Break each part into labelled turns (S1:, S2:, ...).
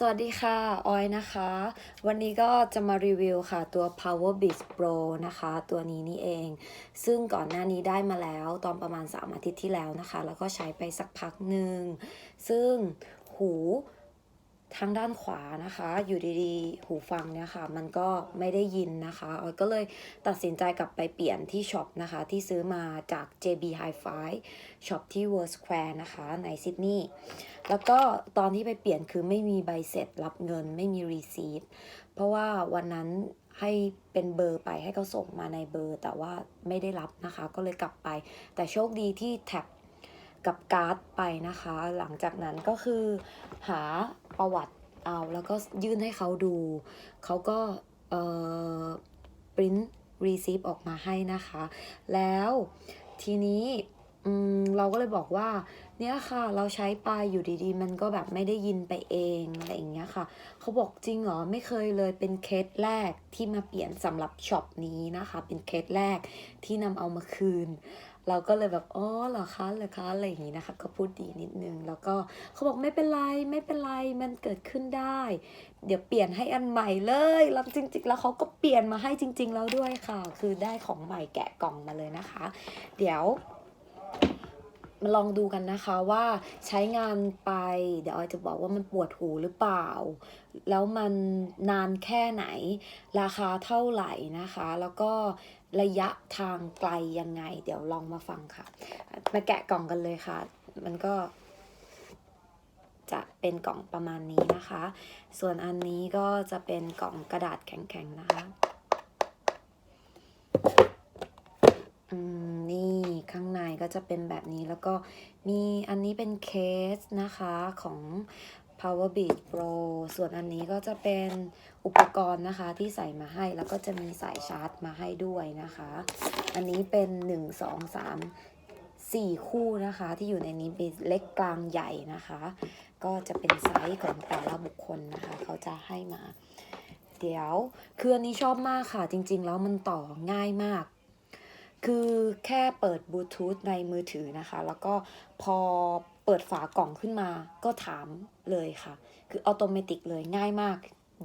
S1: สวัสดีค่ะ ออยนะคะ วันนี้ก็จะมารีวิวค่ะตัว Power Beats Pro นะคะ ตัวนี้นี่เอง ซึ่งก่อนหน้านี้ได้มาแล้วตอนประมาณ 3 อาทิตย์ที่แล้วนะคะ แล้วก็ใช้ไปสักพักหนึ่ง ซึ่งหู ทางด้านขวานะคะ อยู่ดีๆ หูฟังเนี่ยค่ะ มันก็ไม่ได้ยินนะคะออยก็เลยตัดสินใจกลับไปเปลี่ยนที่ช็อปนะคะ ที่ซื้อมาจาก JB Hi-Fi ช็อปที่ World Square นะคะ ในซิดนีย์แล้วก็ตอนที่ไปเปลี่ยนคือไม่มีใบเสร็จรับเงินไม่มีรีซีทเพราะว่าวันนั้นให้เป็นเบอร์ไปให้เขาส่งมาในเบอร์ แต่ว่าไม่ได้รับนะคะ ก็เลยกลับไป แต่โชคดีที่แท็บ กับการ์ดไปนะคะ หลังจากนั้นก็คือหาประวัติเอาแล้วก็ยื่นให้เขาดู เขาก็เอ่อปริ้นรีซีฟออกมาให้นะคะ แล้วทีนี้ อืมเราก็เลยบอกว่าเนี่ยค่ะ เราใช้ไปอยู่ดีๆ มันก็แบบไม่ได้ยินไปเองอะไรอย่างเงี้ยค่ะ เขาบอกจริงเหรอไม่เคยเลยเป็นเคสแรกที่มาเปลี่ยนสำหรับช็อปนี้นะคะ เป็นเคสแรกที่นำเอามาคืน เราก็เลยแบบอ๋อเหรอคะเหรอคะอะไรอย่างงี้นะคะ ก็พูดดีนิดนึง แล้วก็เขาบอกไม่เป็นไรไม่เป็นไรมันเกิดขึ้นได้ เดี๋ยวเปลี่ยนให้อันใหม่เลยแล้วจริง ๆ แล้วเขาก็เปลี่ยนมาให้จริง ๆ แล้วด้วยค่ะ คือได้ของใหม่แกะกล่องมาเลยนะคะ เดี๋ยว มาลองดูกันนะคะว่าใช้งานไป เดี๋ยวออยจะบอกว่ามันปวดหูหรือเปล่า แล้วมันนานแค่ไหน ราคาเท่าไหร่นะคะ แล้วก็ระยะทางไกลยังไง เดี๋ยวลองมาฟังค่ะ มาแกะกล่องกันเลยค่ะ มันก็จะเป็นกล่องประมาณนี้นะคะ ส่วนอันนี้ก็จะเป็นกล่องกระดาษแข็งๆนะคะอืม ก็จะเป็นแบบนี้แล้วก็มีอันนี้เป็นเคสนะคะของ Power Beat Pro ส่วนอันนี้ก็จะเป็นอุปกรณ์นะคะที่ใส่มาให้แล้วก็จะมีสายชาร์จมาให้ด้วยนะคะ อันนี้เป็น 1 2 3 4 คู่นะคะที่อยู่ในนี้เป็นเล็กกลางใหญ่นะคะ ก็จะเป็นไซส์ของแต่ละบุคคลนะคะ เขาจะให้มา เดี๋ยว คืออันนี้ชอบมากค่ะจริง ๆ แล้วมันต่อง่ายมาก คือแค่เปิดบลูทูธในมือถือนะคะ แล้วก็พอเปิดฝากล่องขึ้นมาก็ถามเลยค่ะ คืออัตโนมัติเลยง่ายมาก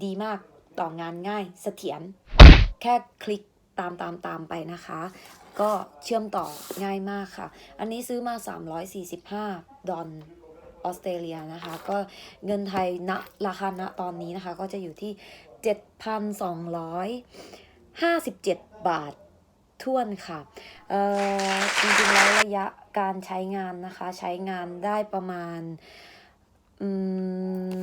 S1: ดีมากต่องานง่ายเสถียรแค่คลิกตามตามตามไปนะคะ ก็เชื่อมต่อง่ายมากค่ะ อันนี้ซื้อมา 345 ดอลออสเตรเลียนะคะ ก็เงินไทยณราคาณตอนนี้นะคะ ก็จะอยู่ที่ 7,257 บาท ท่วนค่ะเอ่อจริงๆแล้วระยะการใช้งานนะคะ ใช้งานได้ประมาณอื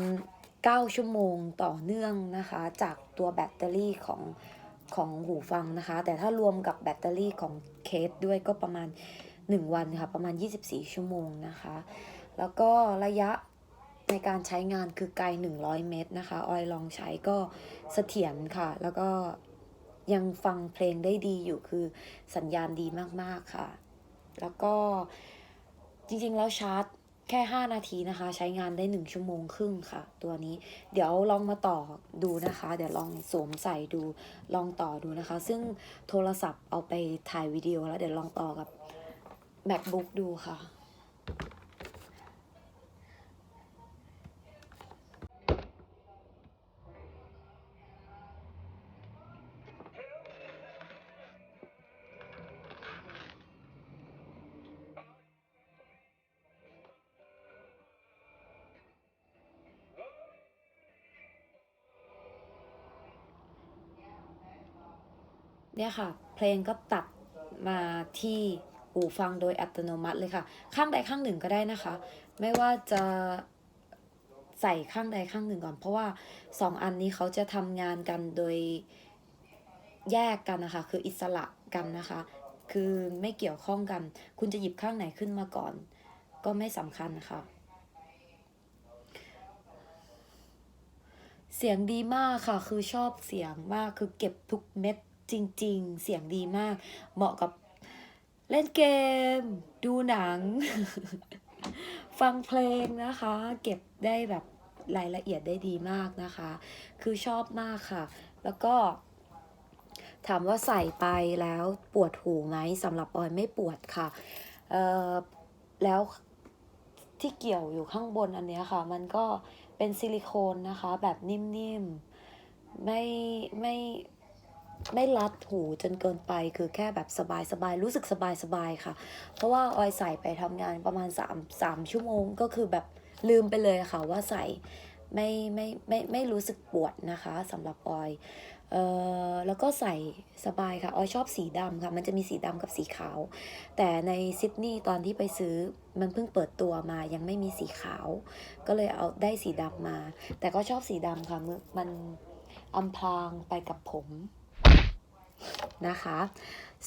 S1: ม9ชั่วโมงต่อเนื่องนะคะ จากตัวแบตเตอรี่ของของหูฟังนะคะ แต่ถ้ารวมกับแบตเตอรี่ของเคสด้วยก็ประมาณ 1 วันค่ะ ประมาณ 24 ชั่วโมงนะคะ แล้วก็ระยะในการใช้งานคือไกล 100 เมตรนะคะ ออยลองใช้ก็เสถียรค่ะ แล้วก็ ยังฟังเพลงได้ดีอยู่คือสัญญาณดีมากๆค่ะ แล้วก็จริงๆแล้วชาร์จแค่ 5 นาทีนะคะ ใช้งานได้ 1 ชั่วโมงครึ่งค่ะ ตัวนี้เดี๋ยวลองมาต่อดูนะคะ เดี๋ยวลองสวมใส่ดูลองต่อดูนะคะ ซึ่งโทรศัพท์เอาไปถ่ายวิดีโอแล้วเดี๋ยวลองต่อกับ macbook ดูค่ะ เนี่ยค่ะ เพลงก็ตัดมาที่หูฟังโดยอัตโนมัติเลยค่ะ ข้างใดข้างหนึ่งก็ได้นะคะ ไม่ว่าจะใส่ข้างใดข้างหนึ่งก่อน เพราะว่าสองอันนี้เขาจะทำงานกันโดยแยกกันนะคะ คืออิสระกันนะคะ คือไม่เกี่ยวข้องกัน คุณจะหยิบข้างไหนขึ้นมาก่อน ก็ไม่สำคัญนะคะ เสียงดีมากค่ะ คือชอบเสียงมาก คือเก็บทุกเม็ด จริง ๆ เสียงดีมาก เหมาะกับเล่นเกม ดูหนัง ฟังเพลงนะคะ เก็บได้แบบรายละเอียดได้ดีมากนะคะ คือชอบมากค่ะ แล้วก็ถามว่าใส่ไปแล้วปวดหูไหมสำหรับออยไม่ปวดค่ะเอ่อแล้วที่เกี่ยวอยู่ข้างบนอันเนี้ยค่ะ มันก็เป็นซิลิโคนนะคะ แบบนิ่มๆ ไม่ไม่ ไม่รัดหูจนเกินไปคือแค่แบบสบายๆรู้สึกสบายๆค่ะ เพราะว่าออยใส่ไปทำงานประมาณ3 3ชั่วโมงก็คือแบบลืมไปเลยค่ะว่าใส่ไม่ไม่ไม่ไม่รู้สึกปวดนะคะสำหรับออยเอ่อแล้วก็ใส่สบายค่ะ ออยชอบสีดำค่ะ มันจะมีสีดำกับสีขาว แต่ในซิดนีย์ตอนที่ไปซื้อมันเพิ่งเปิดตัวมายังไม่มีสีขาว ก็เลยเอาได้สีดำมา แต่ก็ชอบสีดำค่ะมันอำพรางไปกับผม นะคะ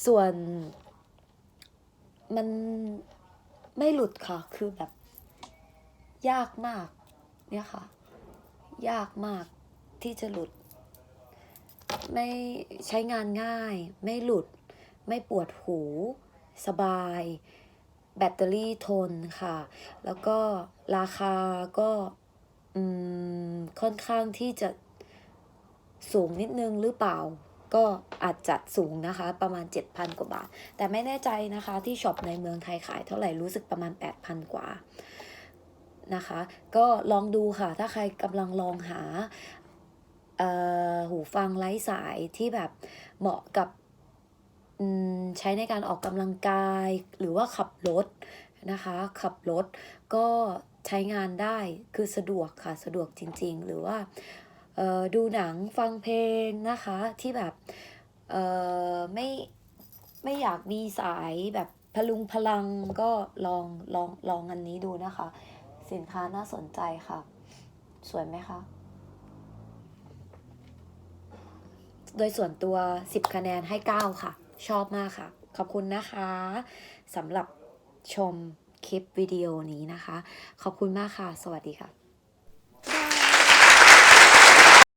S1: ส่วนมันไม่หลุดค่ะ คือแบบ ยากมากเนี่ยค่ะ ยากมากที่จะหลุด ไม่ใช้งานง่าย ไม่หลุด ไม่ปวดหู สบาย แบตเตอรี่ทนค่ะ แล้วก็ราคาก็ค่อนข้างที่จะสูงนิดนึงหรือเปล่า ก็อาจจะสูงนะคะประมาณ 7,000 กว่าบาท แต่ไม่แน่ใจนะคะที่ช็อปในเมืองไทยขายเท่าไหร่รู้สึกประมาณ 8,000 กว่านะคะ ก็ลองดูค่ะ ถ้าใครกำลังลองหาหูฟังไร้สายที่แบบเหมาะกับใช้ในการออกกำลังกายหรือว่าขับรถนะคะ ขับรถก็ใช้งานได้คือสะดวกค่ะ สะดวกจริง ๆ หรือว่า ดูหนังฟังเพลงนะคะที่แบบไม่ไม่อยากมีสายแบบพลุงพลังก็ลองลองลองอันนี้ดูนะคะ สินค้าน่าสนใจค่ะ สวยไหมคะ โดยส่วนตัว 10 คะแนนให้ 9 ค่ะ ชอบมากค่ะ ขอบคุณนะคะสำหรับชมคลิปวิดีโอนี้นะคะ ขอบคุณมากค่ะ สวัสดีค่ะ